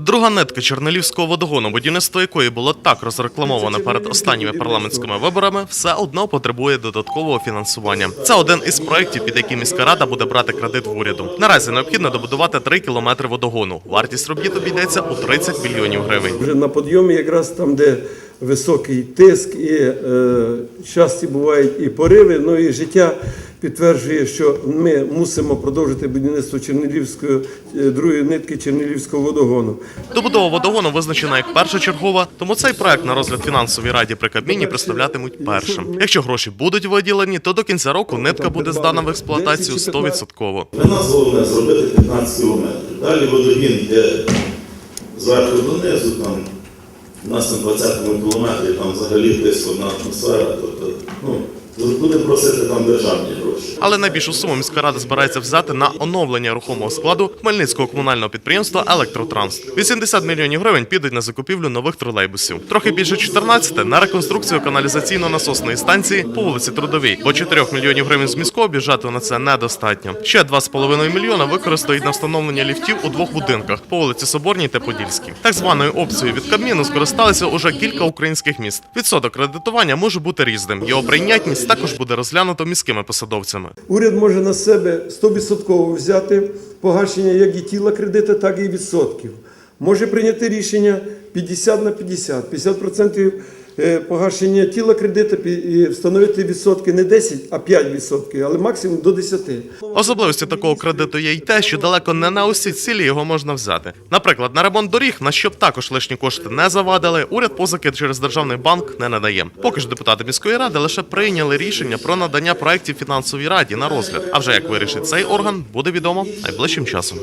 Друга нитка Чернелівського водогону, будівництво якої було так розрекламовано перед останніми парламентськими виборами, все одно потребує додаткового фінансування. Це один із проєктів, під який міська рада буде брати кредит в уряду. Наразі необхідно добудувати 3 кілометри водогону. Вартість робіт обійдеться у 30 мільйонів гривень. Вже на підйомі, якраз там, де високий тиск, і е, часті бувають і пориви. Ну і життя підтверджує, що ми мусимо продовжити будівництво Чернігівської е, другої нитки Чернігівського водогону. Добудова водогону визначена як першочергова, тому цей проект на розгляд фінансовій раді при Кабміні представлятимуть першим. Якщо гроші будуть виділені, то до кінця року нитка буде здана в експлуатацію 100%. Для нас головне зробити 15 кілометрів. Далі водогін йде зверху донизу, там у нас на 20-му кілометрі там взагалі тисковна атмосфера, тобто, ну, будемо просити там державні гроші. Але найбільшу суму міська рада збирається взяти на оновлення рухомого складу Хмельницького комунального підприємства Електротранс. 80 мільйонів гривень підуть на закупівлю нових тролейбусів. Трохи більше 14 – на реконструкцію каналізаційно-насосної станції по вулиці Трудовій. Бо 4 мільйонів гривень з міського бюджету на це недостатньо. Ще 2,5 мільйона використають на встановлення ліфтів у двох будинках по вулиці Соборній та Подільській. Так званою опцією від Кабміну скористалися уже кілька українських міст. Відсоток кредитування може бути різним. Його прийнятність також буде розглянуто міськими посадовцями. Уряд може на себе 100% взяти погашення як і тіла кредиту, так і відсотків. Може прийняти рішення 50 на 50, 50% е, погашення тіла кредиту і встановити відсотки не 10, а 5%, але максимум до 10. Особливістю такого кредиту є й те, що далеко не на усі цілі його можна взяти. Наприклад, на ремонт доріг, на щоб також лишні кошти не завадили, уряд позики через державний банк не надає. Поки ж депутати міської ради лише прийняли рішення про надання проєктів фінансовій раді на розгляд. А вже як вирішить цей орган, буде відомо найближчим часом.